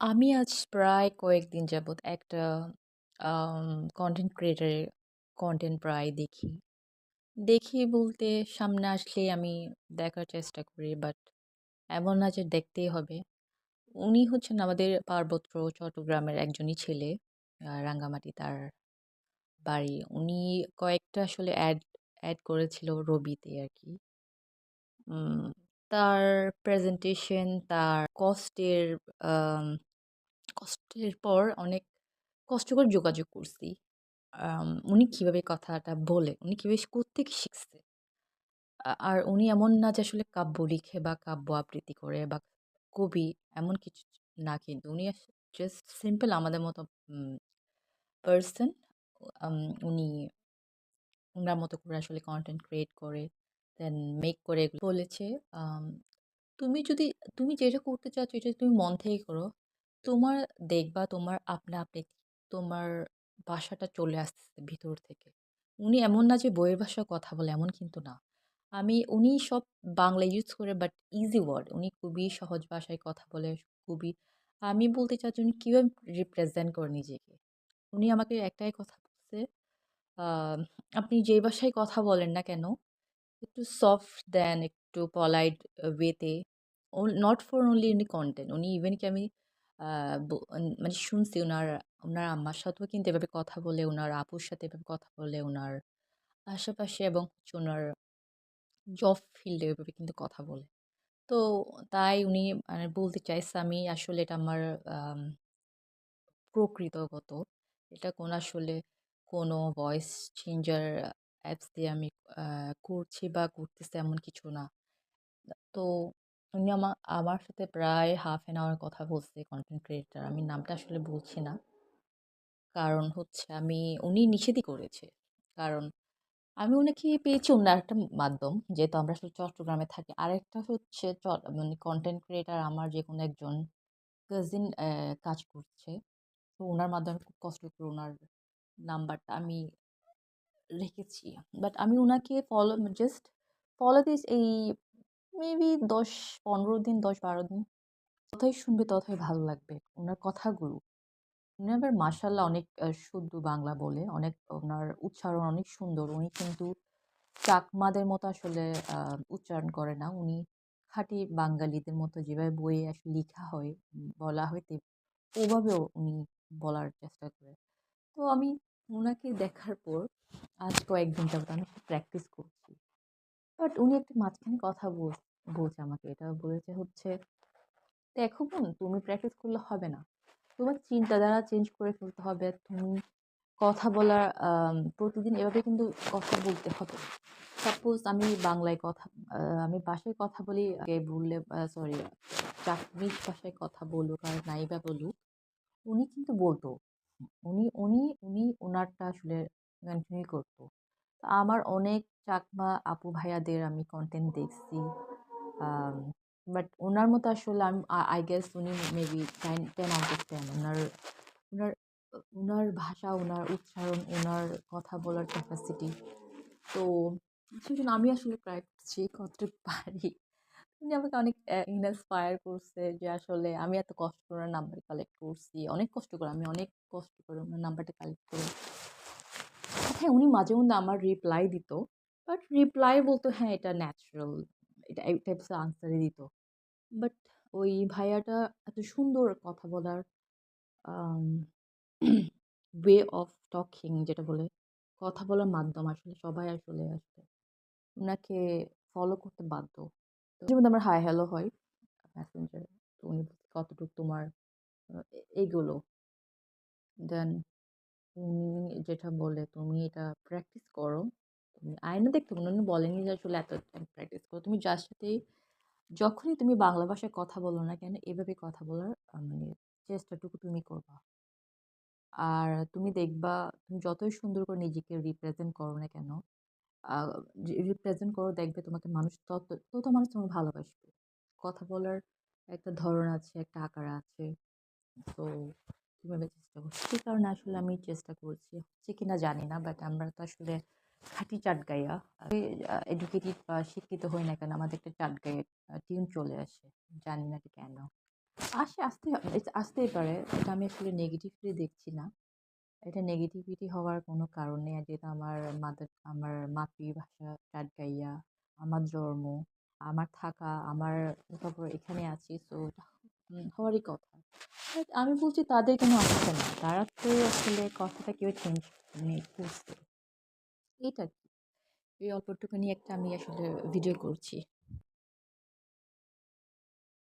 আম আজ প্রায় কয়েকদিন যাবৎ একটা কনটেন্ট ক্রিয়েটরের কনটেন্ট প্রায় দেখি। দেখি বলতে সামনে আসলেই আমি দেখার চেষ্টা করি। বাট এমন না যে দেখতেই হবে। উনি হচ্ছেন আমাদের পার্বত্য চট্টগ্রামের একজনই ছেলে। রাঙ্গামাটি তার বাড়ি। উনি কয়েকটা আসলে অ্যাড অ্যাড করেছিল রবিতে আরকি। উম তার প্রেজেন্টেশন, তার কষ্টের কষ্টের পর অনেক কষ্ট করে যোগাযোগ করছি। উনি কীভাবে কথাটা বলে, উনি কীভাবে কোত্থেকে শিখছে। আর উনি এমন না যে আসলে কাব্য লিখে বা কাব্য আবৃত্তি করে বা কবি এমন কিছু না কিন্তু। উনি জাস্ট সিম্পল আমাদের মতো পার্সন উনি ওনার মতো করে আসলে কন্টেন্ট ক্রিয়েট করে, দেন মেক করে এগুলো বলেছে, "তুমি যদি তুমি যেটা করতে চাচ্ছ এটা তুমি মন থেকে করো। তোমার দেখবা তোমার আপনা আপনি তোমার ভাষাটা চলে আসতেছে ভিতর থেকে।" উনি এমন না যে বইয়ের ভাষায় কথা বলে এমন কিন্তু না। আমি উনি সব বাংলা ইউজ করে বাট ইজি ওয়ার্ড। উনি খুবই সহজ ভাষায় কথা বলে। খুবই আমি বলতে চাচ্ছি উনি কীভাবে রিপ্রেজেন্ট করে নিজেকে। উনি আমাকে একটাই কথা বলছে, "আপনি যেই ভাষায় কথা বলেন না কেন, একটু সফট দেন, একটু পলাইট আ ওয়েতে not for only any content উনি ইভেন কি আমি মানে শুনছি ওনার ওনার আম্মার সাথেও কিন্তু এভাবে কথা বলে, ওনার আপুর সাথে এভাবে কথা বলে, ওনার আশেপাশে এবং হচ্ছে উনার জব ফিল্ডে এভাবে কিন্তু কথা বলে। তো তাই উনি মানে বলতে চাইছে আমি আসলে এটা আমার প্রকৃতগত। এটা কোন আসলে কোনো ভয়েস চেঞ্জার অ্যাপস দিয়ে আমি করছি বা করতেছি এমন কিছু না। তো উনি আমার আমার সাথে প্রায় হাফ অ্যান আওয়ার কথা বলছে কন্টেন্ট ক্রিয়েটার আমি নামটা আসলে বলছি না। কারণ হচ্ছে আমি, উনি নিষেধই করেছে। কারণ আমি উনাকে পেয়েছি অন্য একটা মাধ্যম। যেহেতু আমরা আসলে চট্টগ্রামে থাকি। আরেকটা হচ্ছে মানে কনটেন্ট ক্রিয়েটর আমার যে কোনো একজন কাজিন কাজ করছে। তো ওনার মাধ্যমে খুব কষ্ট করে ওনার নাম্বারটা আমি রেখেছি। বাট আমি ওনাকে ফলো জাস্ট ফলো দিয়েছি এই মেবি দশ পনেরো দিন, দশ বারো দিন। যতই শুনবে ততই ভালো লাগবে। উনার কথাগুলো। উনি আবার মাশাআল্লাহ অনেক শুদ্ধ বাংলা বলে। অনেক ওনার উচ্চারণ অনেক সুন্দর। উনি কিন্তু চাকমাদের মতো আসলে উচ্চারণ করে না। উনি খাঁটি বাঙালিদের মতো যেভাবে বইয়ে আসলে লিখা হয়, বলা হয় ওভাবেও উনি বলার চেষ্টা করে। তো আমি উনাকে দেখার পর আজ কয়েকদিন যাবত আমি প্র্যাকটিস করছি। বাট উনি একটা মাঝখানে কথা বল বলছে আমাকে। এটা বলেছে হচ্ছে, "দেখো বোন তুমি প্র্যাকটিস করলে হবে না। তোমার চিন্তাধারা চেঞ্জ করে ফেলতে হবে। তুমি কথা বলার প্রতিদিন এভাবে কিন্তু কথা বলতে হবে। সাপোজ আমি বাংলায় কথা আমি বাসায় কথা বলি আগে বললে সরি চাকমিক ভাষায় কথা বলুক আর নাই বা বলুক, উনি কিন্তু বলত। উনি উনি উনি ওনারটা আসলে কন্টিনিউ করত। আমার অনেক চাকমা আপু ভাইয়াদের আমি কন্টেন্ট দেখছি। বাট ওনার মতো আসলে আমি আই গেস উনি মেবি 10 10 আউট অফ 10 ওনার উনার আ উনার ভাষা, ওনার উচ্চারণ, ওনার কথা বলার ক্যাপাসিটি। তো সেই জন্য আমি আসলে ট্রাই করছি কতটুকু পারি। উনি আমাকে অনেক ইন্সপায়ার করছে যে আসলে আমি এত কষ্ট করে নাম্বার কালেক্ট করছি। অনেক কষ্ট করে আমি অনেক কষ্ট করে ওনার নাম্বারটা কালেক্ট করে হ্যাঁ, উনি মাঝে মধ্যে আমার রিপ্লাই দিত। বাট রিপ্লাই বলতো হ্যাঁ, এটা ন্যাচারাল। এটা এই টাইপস আনসারই দিত। বাট ওই ভাইয়াটা এত সুন্দর কথা বলার ওয়ে অফ টকিং যেটা বলে, কথা বলার মাধ্যম আসলে সবাই আসলে আসলে ওনাকে ফলো করতে বাধ্য। যেমন আমার হাই হ্যালো হয় মেসেঞ্জারে। তো উনি "কতটুক তোমার এগোলো?" দেন উনি যেটা বলে, "তুমি এটা প্র্যাকটিস করো। তুমি আয়না দেখতে উনি বলেনি যে আসলে এত প্র্যাকটিস করো। তুমি যার সাথেই যখনই তুমি বাংলা ভাষায় কথা বলো না কেন এভাবে কথা বলার মানে চেষ্টাটুকু তুমি করবা। আর তুমি দেখবা তুমি যতই সুন্দর করে নিজেকে রিপ্রেজেন্ট করো না কেন, রিপ্রেজেন্ট করো দেখবে তোমাকে মানুষ তত তত মানুষ তোমাকে ভালোবাসবে। কথা বলার একটা ধরন আছে, একটা আকার আছে। তো কীভাবে চেষ্টা করছি। সে কারণে আসলে আমি চেষ্টা করছি। হচ্ছে কিনা জানি না। বাট আমরা তো আসলে খাঁটি চাটগাঁইয়া। এডুকেটেড বা শিক্ষিত হই না কেন আমাদের একটা চাটগাঁইয়া টিউন চলে আসে। জানি না কেন? আসে আসতে আসতেই পারে। এটা আমি আসলে নেগেটিভলি দেখছি না। এটা নেগেটিভিটি হওয়ার কোনো কারণ নেই। আর যেহেতু আমার মাদার আমার মাতৃভাষা টাটগাইয়া, আমার জন্ম, আমার থাকা, আমার তারপর এখানে আছি। সো এটা হওয়ারই কথা। আমি বলছি তাদের কোনো আসছে না? তারা তো আসলে কথাটা কেউ চেঞ্জ মানে করছে। এটা কি? এই অল্পটুকু নিয়ে একটা আমি আসলে ভিডিও করছি।